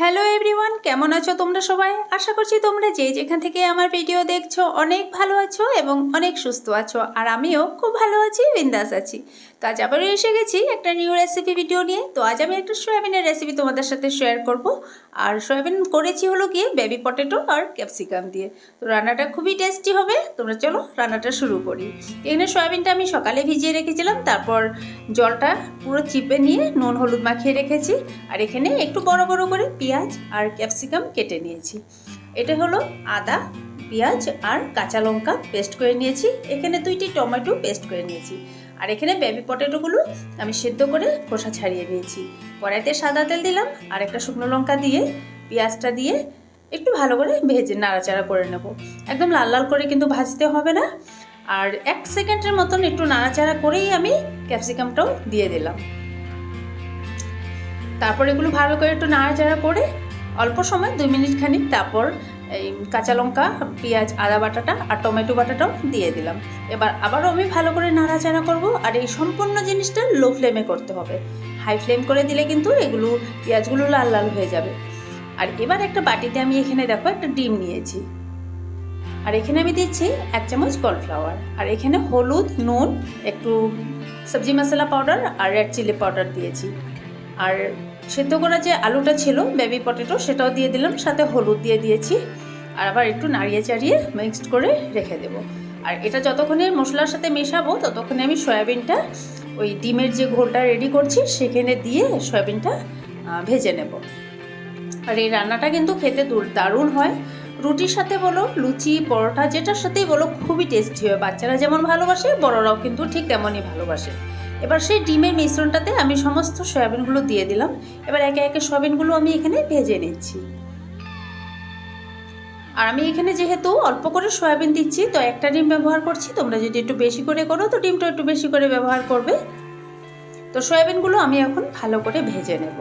Hello everyone কেমন আছো তোমরা সবাই? আশা করছি তোমরা যে যেখান থেকে আমার ভিডিও দেখছ অনেক ভালো আছো এবং অনেক সুস্থ আছো। আর আমিও খুব ভালো আছি, বিন্দাস আছি। তো আজ আবারও এসে গেছি একটা নিউ রেসিপি ভিডিও নিয়ে। তো আজ আমি একটা সয়াবিনের রেসিপি তোমাদের সাথে শেয়ার করব। আর সয়াবিন করেছি হলো গিয়ে বেবি পটেটো আর ক্যাপসিকাম দিয়ে। তো রান্নাটা খুবই টেস্টি হবে। তোমরা চলো রান্নাটা শুরু করি। এখানে সয়াবিনটা আমি সকালে ভিজিয়ে রেখেছিলাম। তারপর জলটা পুরো চিপে নিয়ে নুন, হলুদ মাখিয়ে রেখেছি। আর এখানে একটু বড় বড় করে পেঁয়াজ আর ক্যাপসিকাম কেটে নিয়েছি। এটা হলো আদা, পেঁয়াজ আর কাঁচা লঙ্কা পেস্ট করে নিয়েছি। এখানে দুইটি টমেটো পেস্ট করে নিয়েছি। আর এখানে বেবি পটেটোগুলো আমি সেদ্ধ করে খোসা ছাড়িয়ে নিয়েছি। কড়াইতে সাদা তেল দিলাম আর একটা শুকনো লঙ্কা দিয়ে পেঁয়াজটা দিয়ে একটু ভালো করে ভেজে নাড়াচাড়া করে নেব। একদম লাল লাল করে কিন্তু ভাজতে হবে না। আর এক সেকেন্ডের মতন একটু নাড়াচাড়া করেই আমি ক্যাপসিকামটাও দিয়ে দিলাম। তারপর এগুলো ভালো করে একটু নাড়াচাড়া করে অল্প সময় দুই মিনিট খানিক তারপর এই কাঁচা লঙ্কা, পেঁয়াজ, আদা বাটাটা আর টমেটো বাটাটাও দিয়ে দিলাম। এবার আবারও আমি ভালো করে নাড়াচাড়া করব আর এই সম্পূর্ণ জিনিসটা লো ফ্লেমে করতে হবে। হাই ফ্লেম করে দিলে কিন্তু এগুলো পেঁয়াজগুলো লাল লাল হয়ে যাবে। আর এবার একটা বাটিতে আমি এখানে দেখো একটা ডিম নিয়েছি। আর এখানে আমি দিচ্ছি এক চামচ কর্নফ্লাওয়ার। আর এখানে হলুদ, নুন, একটু সবজি মশলা পাউডার আর রেড চিলি পাউডার দিয়েছি। আর সেদ্ধ করা যে আলুটা ছিল বেবি পটেটো সেটাও দিয়ে দিলাম, সাথে হলুদ দিয়ে দিয়েছি। আর আবার একটু নাড়িয়ে চাড়িয়ে মিক্সড করে রেখে দেবো। আর এটা যতক্ষণে মশলার সাথে মেশাবো, ততক্ষণে আমি সয়াবিনটা, ওই ডিমের যে ঘোলটা রেডি করছি, সেখানে দিয়ে সয়াবিনটা ভেজে নেব। আর এই রান্নাটা কিন্তু খেতে দারুণ হয়। রুটির সাথে বলো, লুচি, পরোটা, যেটার সাথেই বলো, খুবই টেস্টি হয়। বাচ্চারা যেমন ভালোবাসে, বড়রাও কিন্তু ঠিক তেমনই ভালোবাসে। এবার সেই ডিমের মিশ্রণটাতে আমি সমস্ত সয়াবিনগুলো দিয়ে দিলাম। এবার একে একে সয়াবিনগুলো আমি এখানে ভেজে নিচ্ছি। আর আমি এখানে যেহেতু অল্প করে সয়াবিন দিচ্ছি, তো একটা ডিম ব্যবহার করছি। তোমরা যদি একটু বেশি করে করো, তো ডিমটা একটু বেশি করে ব্যবহার করবে। তো সয়াবিনগুলো আমি এখন ভালো করে ভেজে নেব।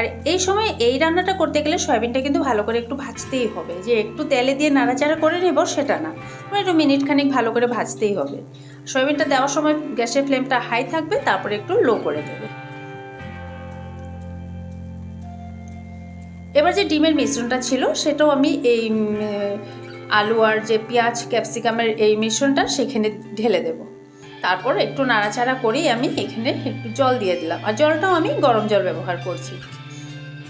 আর এই সময় এই রান্নাটা করতে গেলে সয়াবিনটা কিন্তু ভালো করে একটু ভাজতেই হবে। যে একটু তেলে দিয়ে নাড়াচাড়া করে নেব সেটা না। একটু মিনিট খানিক ভালো করে ভাজতেই হবে। সয়াবিনটা দেওয়ার সময় গ্যাসের ফ্লেমটা হাই থাকবে, তারপরে একটু লো করে দেবে। এবার যে ডিমের মিশ্রণটা ছিল, সেটাও আমি এই আলু আর যে পেঁয়াজ, ক্যাপসিকামের এই মিশ্রণটা সেখানে ঢেলে দেব। তারপর একটু নাড়াচাড়া করেই আমি এখানে একটু জল দিয়ে দিলাম। আর জলটাও আমি গরম জল ব্যবহার করছি।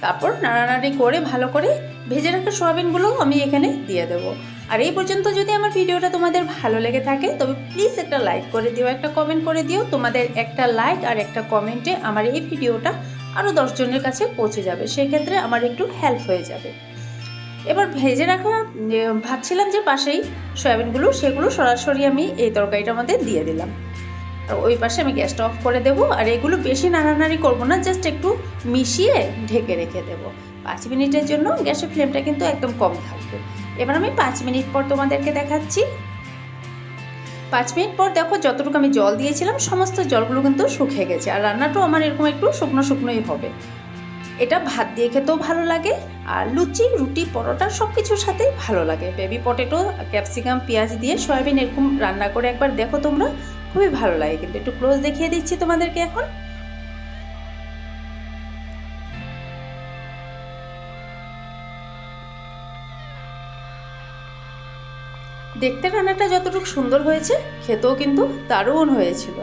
তারপর নাড়ানাড়ি করে ভালো করে ভেজে রাখা সোয়াবিনগুলোও আমি এখানে দিয়ে দেবো। আর এই পর্যন্ত যদি আমার ভিডিওটা তোমাদের ভালো লেগে থাকে, তবে প্লিজ একটা লাইক করে দিও, একটা কমেন্ট করে দিও। তোমাদের একটা লাইক আর একটা কমেন্টে আমার এই ভিডিওটা আরও দশজনের কাছে পৌঁছে যাবে। সেক্ষেত্রে আমার একটু হেল্প হয়ে যাবে। এবার ভেজে রাখা ভাবছিলাম যে পাশেই সয়াবিনগুলো, সেগুলো সরাসরি আমি এই তরকারিটার মধ্যে দিয়ে দিলাম। ওই পাশে আমি গ্যাসটা অফ করে দেবো। আর এগুলো বেশি নাড়ানাড়ি করব না জাস্ট একটু মিশিয়ে ঢেকে রেখে দেবো। পাঁচ মিনিটের জন্য গ্যাসের ফ্লেমটা কিন্তু একদম কম থাকবে। এবার আমি পাঁচ মিনিট পর তোমাদেরকে দেখাচ্ছি। পাঁচ মিনিট পর দেখো যতটুকু আমি জল দিয়েছিলাম, সমস্ত জলগুলো কিন্তু শুকিয়ে গেছে। আর রান্নাটাও আমার এরকম একটু শুকনো শুকনোই হবে। এটা ভাত দিয়ে খেতেও ভালো লাগে, আর লুচি, রুটি, পরোটা সব কিছুর সাথেই ভালো লাগে। বেবি পটেটো ক্যাপসিকাম পেঁয়াজ দিয়ে সয়াবিন এরকম রান্না করে একবার দেখো তোমরা। খুবই ভালো লাগে কিন্তু। একটু ক্লোজ দেখিয়ে দিচ্ছি তোমাদেরকে এখন। দেখতে রান্নাটা যতটুকু সুন্দর হয়েছে, খেতেও কিন্তু দারুণ হয়েছিল।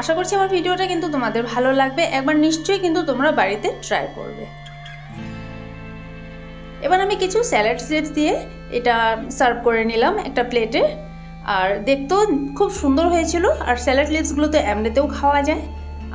আশা করছি আমার ভিডিওটা কিন্তু তোমাদের ভালো লাগবে। একবার নিশ্চয়ই কিন্তু তোমরা বাড়িতে ট্রাই করবে। এবার আমি কিছু স্যালাড স্লিপস দিয়ে এটা সার্ভ করে নিলাম একটা প্লেটে আর দেখতেও খুব সুন্দর হয়েছিল। আর স্যালাড লিপসগুলো তো এমনিতেও খাওয়া যায়।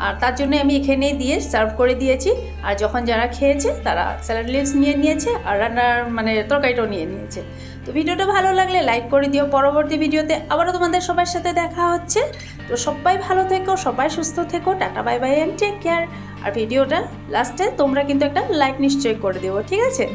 আর তার জন্য আমি এখানে দিয়ে সার্ভ করে দিয়েছি। আর যখন যারা খেয়েছে, তারা স্যালাড লিপস নিয়ে নিয়েছে আর রান্নার মানে তরকারিটাও নিয়ে নিয়েছে। তো ভিডিওটা ভালো লাগলে লাইক করে দিও। পরবর্তী ভিডিওতে আবারও তোমাদের সবার সাথে দেখা হচ্ছে। তো সবাই ভালো থেকো, সবাই সুস্থ থেকো। Tata bye bye and take care আর ভিডিওটা লাস্টে তোমরা কিন্তু একটা লাইক নিশ্চয়ই করে দেবো ঠিক আছে?